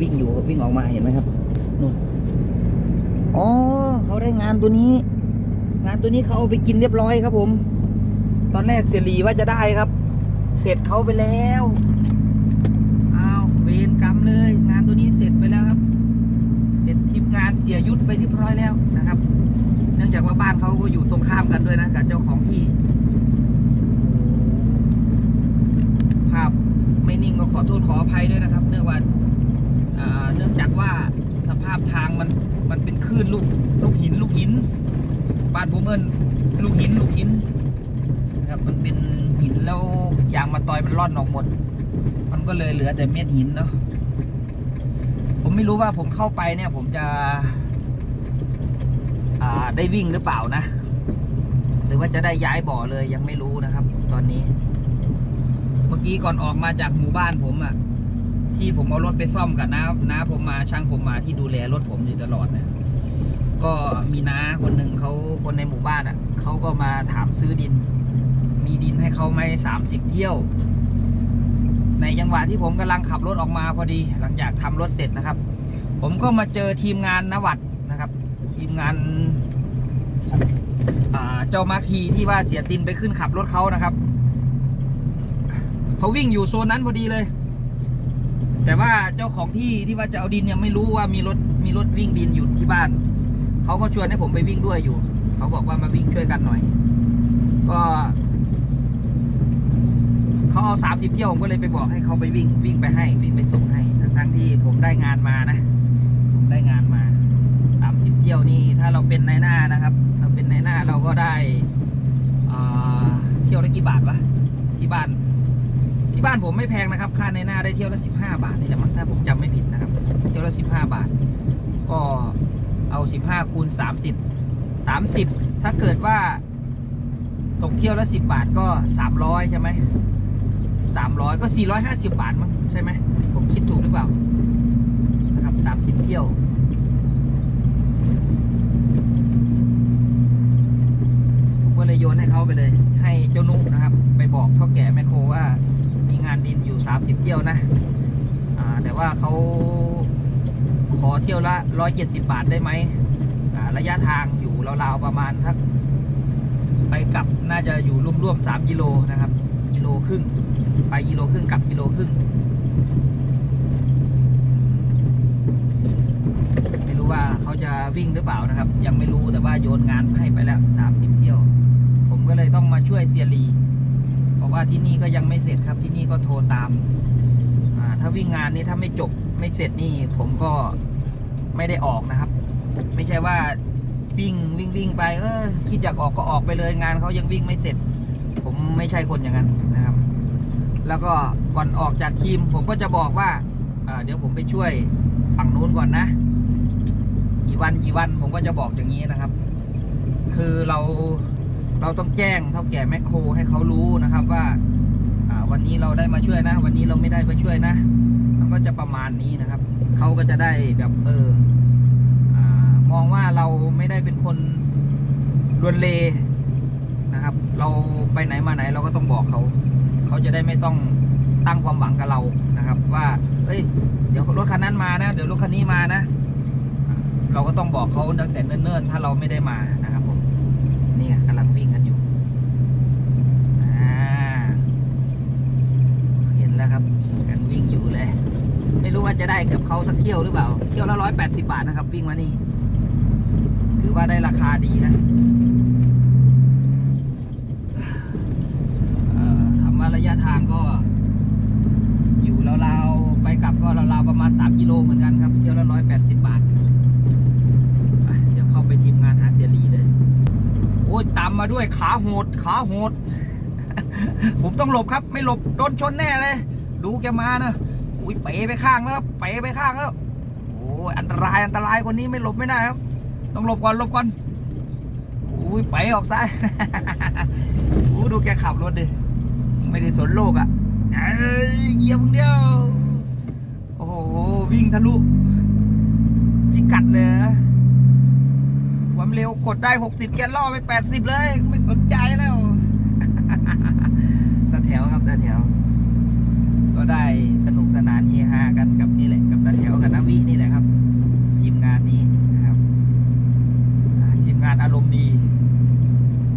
วิ่งอยู่วิ่งออกมาเห็นไหมครับนู่นอ๋อเขาได้งานตัวนี้ งานตัวนี้เขาเอาไปกินเรียบร้อยครับ ผม ตอนแรกเสียรีว่าจะได้ครับ เสร็จเขาไปแล้วอ้าวเวรกรรมเลย งานตัวนี้เสร็จไปแล้วครับ เสร็จทีมงานเสียยุทธไปเรียบร้อยแล้วนะครับ เนื่องจากว่าบ้านเขาก็อยู่ตรงข้ามกันด้วยนะกับเจ้าของที่ภาพไม่นิ่งก็ขอโทษขออภัยด้วยนะครับ เนื่องว่า เนื่องจากว่าสภาพทางมันมันเป็นคลื่นลูกลูกหินลูกหินบ้านผมเอิญลูกหินลูกหินนะครับมันเป็นหินแล้วยางมาตอยมันร่อนออกหมด มันก็เลยเหลือแต่เม็ดหินเนาะผมไม่รู้ว่าผมเข้าไปเนี่ย ผมจะได้วิ่งหรือเปล่านะ หรือว่าจะได้ย้ายบ่อเลยยังไม่รู้นะครับ ตอนนี้ เมื่อกี้ก่อนออกมาจากหมู่บ้านผมอะ ที่ผมเอารถไปซ่อมกับน้าน้าผมมาช่างผมมาที่ดูแลรถผมอยู่ตลอดนะก็มีน้าคนหนึ่งเขาคนในหมู่บ้านอะเขาก็มาถามซื้อดิน มีดินให้เขาไหมสามสิบเที่ยว ในจังหวะที่ผมกำลังขับรถออกมาพอดี หลังจากทำรถเสร็จนะครับ ผมก็มาเจอทีมงานนวัดนะครับ ทีมงานเจ้ามาร์คทีที่ว่าเสียตินไปขึ้นขับรถเขานะครับเขาวิ่งอยู่โซนนั้นพอดีเลย แต่ว่าเจ้าของที่ที่ว่าจะเอาดินเนี่ยไม่รู้ว่ามีรถมีรถวิ่งดินอยู่ที่บ้าน เขาก็ชวนให้ผมไปวิ่งด้วยอยู่ เขาบอกว่ามาวิ่งช่วยกันหน่อย ก็เขาเอาสามสิบเที่ยวผมก็เลยไปบอกให้เขาไปวิ่งวิ่งไปให้วิ่งไปส่งให้ทั้งๆที่ผมได้งานมานะ ผมได้งานมาสามสิบเที่ยวนี่ถ้าเราเป็นนายหน้านะครับ เราเป็นนายหน้าเราก็ได้อ่าเที่ยวละกี่บาทวะที่บ้าน ที่บ้านผมไม่แพงนะครับ ค่าในหน้าได้เที่ยวละสิบห้าบาทนี่แหละมั้งถ้าผมจำไม่ผิดนะครับ เที่ยวละสิบห้าบาท ก็เอาสิบห้าคูณสามสิบสามสิบถ้าเกิดว่า ตกเที่ยวละสิบบาทก็สามร้อยใช่ไหมสามร้อยก็สี่ร้อยห้าสิบบาทมั้งใช่ไหมผมคิดถูกหรือเปล่านะครับสามสิบเที่ยวผมก็เลยโยนให้เขาไปเลย ให้เจ้านุนะครับ ไปบอกเท่าแก่แมคโครว่า มีงานดินอยู่ 30 เที่ยวนะแต่ว่าเขาขอเที่ยวละ 170 บาทได้ไหมระยะทางอยู่ราวๆประมาณทักไปกลับน่าจะอยู่ร่วมๆ3กิโลนะครับกิโลครึ่งไปกิโลครึ่งกลับกิโลครึ่งไม่รู้ว่าเขาจะวิ่งหรือเปล่านะครับ ยังไม่รู้แต่ว่าโยนงานให้ไปแล้ว 30 เที่ยว ผมก็เลยต้องมาช่วยเซียรี ราะว่าที่นี่ก็ยังไม่เสร็จครับที่นี่ก็โทรตามถ้าวิ่งงานนี้ถ้าไม่จบไม่เสร็จนี่ผมก็ไม่ได้ออกนะครับ ไม่ใช่ว่าวิ่งวิ่งวิ่งไปเออคิดอยากออกก็ออกไปเลยงานเขายังวิ่งไม่เสร็จ ผมไม่ใช่คนอย่างนั้นนะครับ แล้วก็ก่อนออกจากทีม ผมก็จะบอกว่าอ่าเดี๋ยวผมไปช่วยฝั่งนู้นก่อนนะ กี่วันกี่วันผมก็จะบอกอย่างนี้นะครับ คือเรา เราต้องแจ้งเท่าแก่แมคโครให้เขารู้นะครับว่าวันนี้เราได้มาช่วยนะ วันนี้เราไม่ได้มาช่วยนะ มันก็จะประมาณนี้นะครับ เขาก็จะได้แบบเอออมองว่าเราไม่ได้เป็นคนลวนเลนะครับ เราไปไหนมาไหนเราก็ต้องบอกเขา เขาจะได้ไม่ต้องตั้งความหวังกับเรานะครับ ว่า เอ้ย เดี๋ยวรถคันนั้นมานะ เดี๋ยวรถคันนี้มานะ เราก็ต้องบอกเขาตั้งแต่เนิ่นๆ ถ้าเราไม่ได้มานะครับผม นี่กำ วิ่งกันอยู่อ่าเห็นแล้วครับกันวิ่งอยู่เลย ไม่รู้ว่าจะได้กับเขาสักเที่ยวหรือเปล่า เที่ยวละร้อยแปดสิบาทนะครับ วิ่งมานี่ ถือว่าได้ราคาดีนะเอ่อถามว่าระยะทางก็ อยู่ราวๆไปกลับก็ราวๆประมาณ 3 กิโลเหมือนกันครับ เที่ยวละร้อยแปดสิบบาท ไปเดี๋ยวเข้าไปทีมงานหาเสียรีเลย โอ้ยตามมาด้วยขาโหด ขาโหด ผมต้องหลบครับ ไม่หลบโดนชนแน่เลย ดูแกมานะอุ้ยเป๋ไปข้างแล้วเป๋ไปข้างแล้วโอ้ยอันตรายอันตรายคนนี้ไม่หลบไม่ได้ครับ ต้องหลบก่อนหลบก่อนอุ้ยเป๋ออกซ้ายโอ้ดูแกขับรถดิไม่ได้สนโลกอะ่ะเยเหยียบมึงเดียว โอ้โหวิ่งทะลุพิกัดเลยนะ ความเร็วกดได้ 60 แกล่อไป 80 เลย ไม่สนใจแล้วตาแถวครับตาแถว ก็ได้สนุกสนานเฮฮากันกับนี่แหละกับตาแถวกับนาวินี่แหละครับ ทีมงานนี้นะครับ ทีมงานอารมณ์ดี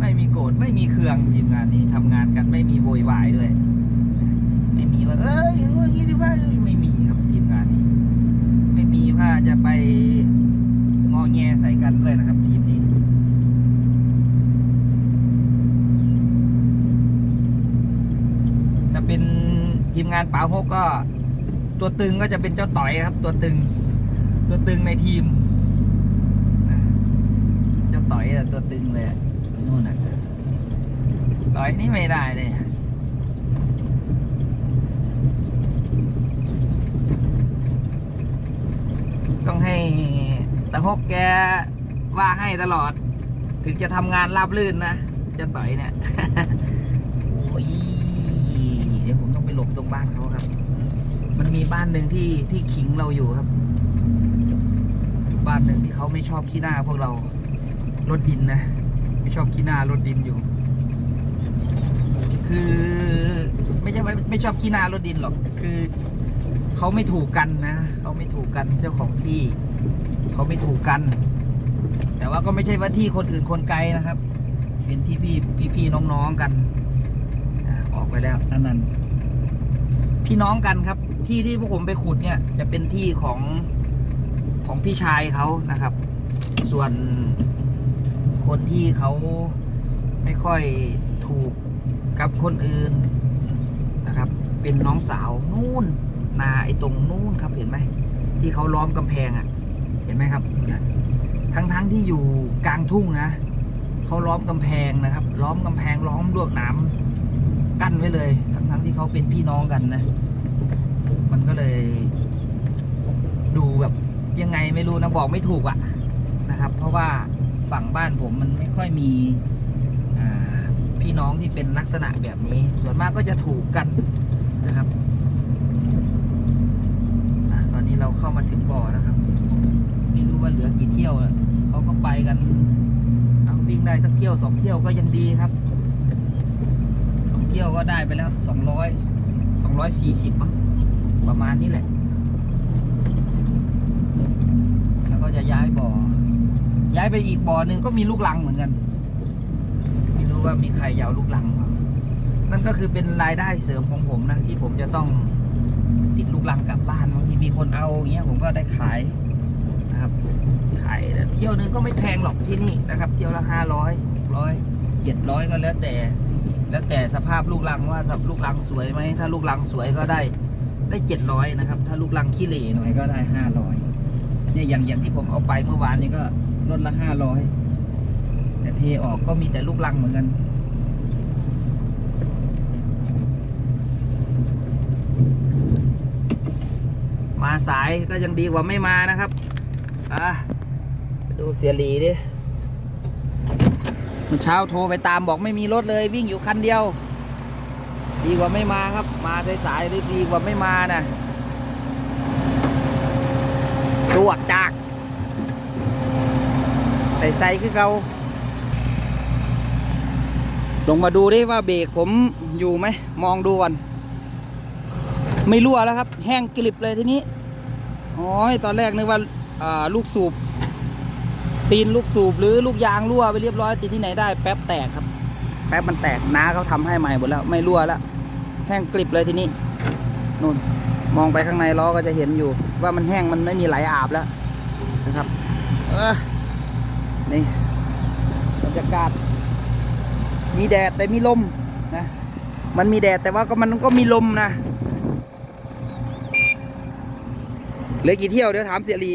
ไม่มีโกรธไม่มีเคืองทีมงานนี้ทำงานกันไม่มีโวยวายด้วย ไม่มีว่า เอ้ยอย่างนู้นอย่างนี้ที่ว่าไม่มีครับทีมงานนี้ ไม่มีว่าจะไป งอแงใส่กันเลยนะครับ ทีมนี้จะเป็นทีมงานป๋าฮกก็ ตัวตึงก็จะเป็นเจ้าต่อยครับ ตัวตึง ตัวตึงในทีมเจ้าต่อยตัวตึงเลยตัวนู่นนะต่อยนี่ไม่ได้เลยต้องให้ แตะฮกแกว่าให้ตลอด ถึงจะทำงานราบลื่นนะจ้าต่อยเนี่ยโอ้ยเดี๋ยวผมต้องไปหลบตรงบ้านเขาครับ มันมีบ้านหนึ่งที่ที่ขิงเราอยู่ครับ บ้านหนึ่งที่เขาไม่ชอบขี้หน้าพวกเรารถดินนะ ไม่ชอบขี้หน้ารถดินอยู่ คือไม่ใช่ว่าไม่ชอบขี้หน้ารถดินหรอกคือเขาไม่ถูกกันนะเขาไม่ถูกกันเจ้าของที่ เขาไม่ถูกกัน แต่ว่าก็ไม่ใช่ว่าที่คนอื่นคนไกลนะครับ เป็นที่พี่พี่พี่น้องๆกันอ่าออกไปแล้วนั่นนั่นพี่น้องกันครับ ที่ที่พวกผมไปขุดเนี่ย จะเป็นที่ของของพี่ชายเขานะครับ ส่วนคนที่เขาไม่ค่อยถูกกับคนอื่นนะครับ เป็นน้องสาวนู่นนาไอ้ตรงนู่นครับเห็นไหมที่เขาล้อมกำแพงอะ่ะเห็นไหมครับนู่นะทั้งทั้งๆที่อยู่กลางทุ่งนะเขาล้อมกำแพงนะครับ ล้อมกำแพงล้อมลวดหนามกั้นไว้เลย ทั้งทั้งๆที่เขาเป็นพี่น้องกันนะ มันก็เลย ดูแบบยังไงไม่รู้นะบอกไม่ถูกอะนะครับ เพราะว่าฝั่งบ้านผมมันไม่ค่อยมีอ่าพี่น้องที่เป็นลักษณะแบบนี้ ส่วนมากก็จะถูกกันนะครับอตอนนี้เราเข้ามาถึงบ่อแล้วครับ ไม่รู้ว่าเหลือกี่เที่ยวเขาก็ไปกันเอาวิ่งได้สักเที่ยวสองเที่ยวก็ยังดีครับสองเที่ยวก็ได้ไปแล้วสองร้อยสองร้อยสี่สิบมั้งประมาณนี้แหละ แล้วก็จะย้ายบ่อ ย้ายไปอีกบ่อหนึ่งก็มีลูกลังเหมือนกัน ไม่รู้ว่ามีใครอยากเอลูกลังเปล่านั่นก็คือเป็นรายได้เสริมของผมนะที่ผมจะต้องติดลูกลังกลับบ้านบางทีมีคนเอาอย่างเงี้ยผมก็ได้ขาย นะครับขายเที่ยวหนึงก็ไม่แพงหรอกที่นี่นะครับ เที่ยวละห้าร้อยร้อยเจ็ดร้อยก็แล้วแต่ แล้วแต่สภาพลูกลังว่าถ้าลูกลังสวยไหมถ้าลูกลังสวยก็ได้ได้เจ็ดร้อยนะครับ ถ้าลูกลังขี้เหร่หน่อยก็ได้ห้าร้อยเนี่ยอย่างอย่างที่ผมเอาไปเมื่อวานนี้ก็ลดละห้าร้อยแต่เทออกก็มีแต่ลูกลังเหมือนกันมาสายก็ยังดีกว่าไม่มานะครับ อะดูเสียหลีดิเมื่อเช้าโทรไปตามบอกไม่มีรถเลยวิ่งอยู่คันเดียว ดีกว่าไม่มาครับ มาสายๆดีกว่าไม่มานะตวกจากใส่ใส่คือเกาลงมาดูดิว่าเบรกผมอยู่ไหม มองดูก่อน ไม่รั่วแล้วครับ แห้งกลิบเลยทีนี้ อ๋อ ตอนแรกนึกว่า ลูกสูบซีนลูกสูบหรือลูกยางรั่วไปเรียบร้อยติดที่ไหนได้แป๊บแตกครับ แป๊บมันแตกน้าเขาทำให้ใหม่หมดแล้วไม่รั่วแล้วแห้งกลิบเลยทีนี้นู่นมองไปข้างในล้อก็จะเห็นอยู่ ว่ามันแห้งมันไม่มีไหลอาบแล้วนะครับเออนี่บรรยากาศ มีแดดแต่มีลมนะมันมีแดดแต่ว่าก็มันก็มีลมนะเหลือกี่เที่ยวเดี๋ยวถามเสียรี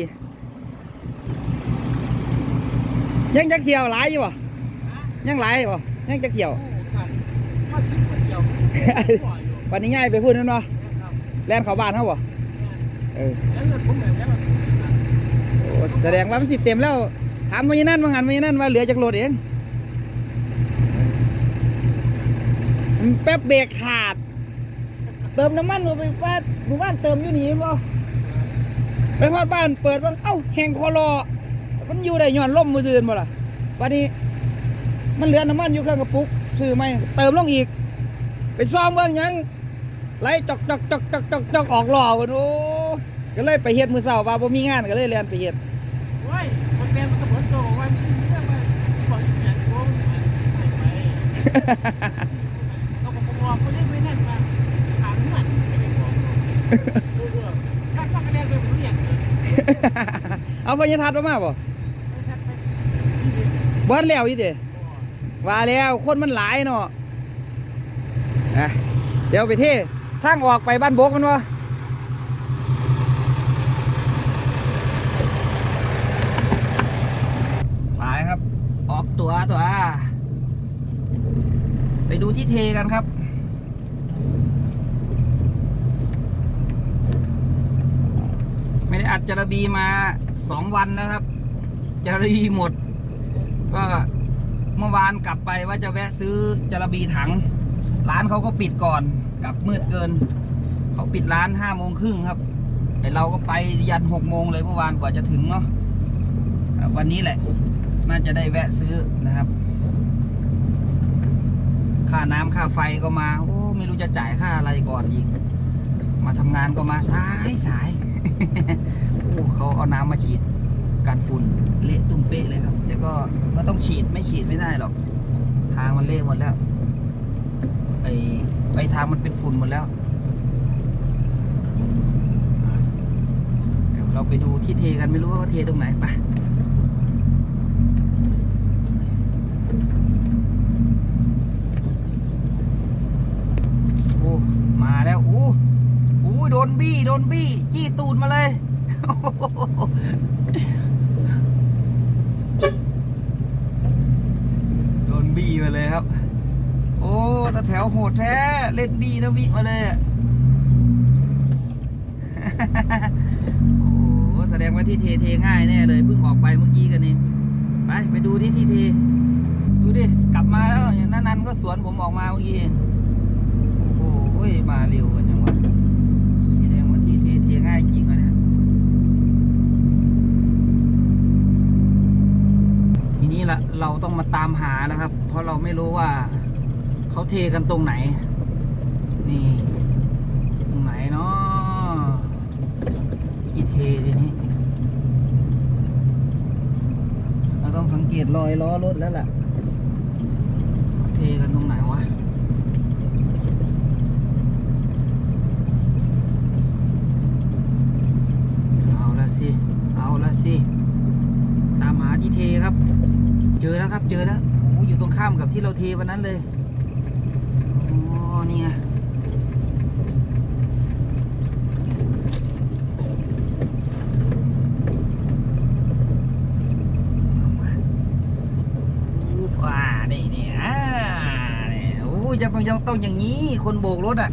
ยังจะเที่ยวหลายอยู่ป่ยังหลายอยู่ป่ยังจะเที่ยววันนี้ง่ายไปพูดนั่นวะแล่นเขาบ้านเขาบ่เออแสดงว่ามันสิเต็มแล้วถามมาอย่างนั้นมาหันมาอย่างนั้นว่าเหลือจากรถเองแป๊บเบรกขาด เติมน้ำมันลงไปฟาดหมู่บ้านเติมอยู่นี่บ่ไปฮอดบ้านเปิดว่าเอ้าแหงคอรอ มันอยู่ได้ย้อนล่มมือซื่นบ่ล่ะวันนี้ มันเหลือน้ำมันอยู่เครื่องกระปุกซื้อไหมเติมลงอีก ไปซ่อมเบื้องหยังไหลจอกจอกจอกจอกจอกจอกออกหล่อกันโอ้ก็เลยไปเฮ็ดมือเสาว่าบ่มีงานก็เลยเรียนไปเฮ็ดโอ้ยคนแม่มันก็เหมือนโตว่าเรื่องว่าบอกอย่างโกงไปไปเราก็บอกคนนี้ไม่นั่นมาถามเงินไม่ได้บอกเออถ้าต้องคะแนนไปผมเรียนเลยเอาพญาทัดมามาบ่ไม่ใช่ไปที่ เรียนบ่แล้วอีเดว่าแล้วคนมันหลายเนาะอะเดี๋ยวไปเททางออกไปบ้านบกมันวะไปครับ ออกตัวตัว ไปดูที่เทกันครับไม่ได้อัดจระบีมาสองวันแล้วครับจระบีหมด ก็เมื่อวานกลับไปว่าจะแวะซื้อจระบีถัง ร้านเขาก็ปิดก่อนกลับมืดเกิน เขาปิดร้านห้าโมงครึ่งครับไอเราก็ไปยันหกโมงเลยเมื่อวานกว่าจะถึงเนาะอะวันนี้แหละ น่าจะได้แวะซื้อนะครับ ค่าน้ำค่าไฟก็มา โอ้ไม่รู้จะจ่ายค่าอะไรก่อนอีก มาทำงานก็มาสายสายโอ้เขาเอาน้ำมาฉีด กันฝุ่นเละตุ้มเป๊ะเลยครับแต่ก็ก็ต้องฉีดไม่ฉีดไม่ได้หรอก ทางมันเละหมดแล้วไอไปทางมันเป็นฝุ่นหมดแล้วเดี๋ยวเราไปดูที่เทกันไม่รู้ว่าเทตรงไหนไปโอ้มาแล้วโอ้โอ้โดนบี้โดนบี้ จี้ตูดมาเลยโดน บี้มาเลยครับ โอ้ตาแถวโหดแท้ เล่นดีนะบี้มาเลยโอ้แสดงว่าที่เทเทง่ายแน่เลยเพิ่งออกไปเมื่อกี้กันเองไปไปดูที่ที่เท ดูดิ กลับมาแล้วอย่างนั้นนันก็สวนผมออกมาเมื่อกี้เองโอ้ยมาเร็วกันยังวะแสดงว่าที่เทเทง่ายจริง วะเนี่ยทีนี้ละเราต้องมาตามหาแล้วครับ เพราะเราไม่รู้ว่าเขาเทกันตรงไหน นี่ตรงไหนเนาะที่เททีนี้ เราต้องสังเกตรอยล้อรถแล้วล่ะ เทกันตรงไหนวะเอาละสิ เอาละสิ ตามหาที่เทครับ เจอแล้วครับ เจอแล้วโอ้อยู่ตรงข้ามกับที่เราเทวันนั้นเลยอ๋อนี่ไงปุ๊บอ่านี่นี่โอ้ยจะต้องยังต้องอย่างนี้ คนโบกรถอะ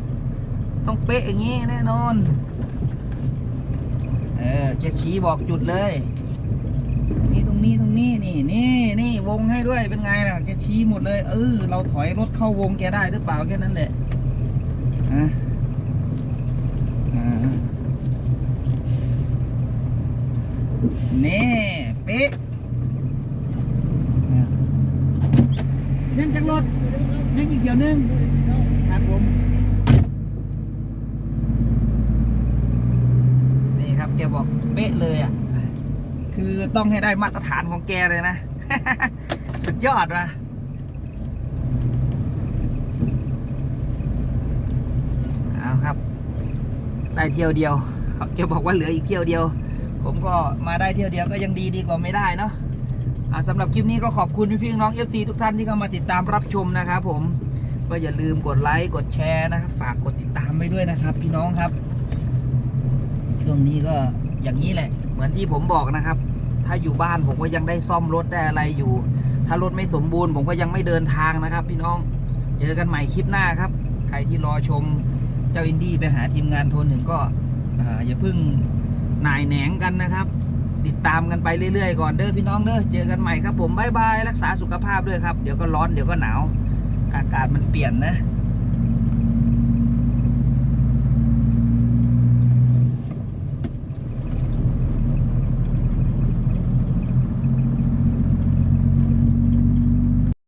ต้องเป๊ะอย่างนี้แน่นอน เออแกชี้บอกจุดเลย นี่ตรงนี้ตรงนี้นี่นี่นี่วงให้ด้วยเป็นไงล่ะแกชี้หมดเลย เออ เราถอยรถเข้าวงแกได้หรือเปล่าแค่นั้นแหละอะอ่านี่เป๊ะเนี่ยเล่นจากรถเล่นอีกเดียวนึงครับผมนี่ครับแกบอกเป๊ะเลยอะ คือต้องให้ได้มาตรฐานของแกเลยนะ สุดยอดว่ะเอาครับ ได้เที่ยวเดียวเขาแกบอกว่าเหลืออีกเที่ยวเดียว ผมก็มาได้เที่ยวเดียวก็ยังดีดีกว่าไม่ได้เนาะสำหรับคลิปนี้ก็ขอบคุณพี่ๆน้องเอฟซีทุกท่านที่เข้ามาติดตามรับชมนะครับผมก็อย่าลืมกดไลค์กดแชร์นะครับฝากกดติดตามไว้ด้วยนะครับ พี่น้องครับ ช่วงนี้ก็อย่างนี้แหละ เหมือนที่ผมบอกนะครับ ถ้าอยู่บ้านผมก็ยังได้ซ่อมรถได้อะไรอยู่ ถ้ารถไม่สมบูรณ์ ผมก็ยังไม่เดินทางนะครับ พี่น้อง เจอกันใหม่คลิปหน้าครับ ใครที่รอชมเจ้าอินดี้ไปหาทีมงานโทนหนึ่งก็อย่าเพิ่งนายแหนงกันนะครับ ติดตามกันไปเรื่อยๆก่อนเด้อพี่น้องเด้อเจอกันใหม่ครับผมบายบายรักษาสุขภาพด้วยครับ เดี๋ยวก็ร้อนเดี๋ยวก็หนาว อากาศมันเปลี่ยนนะ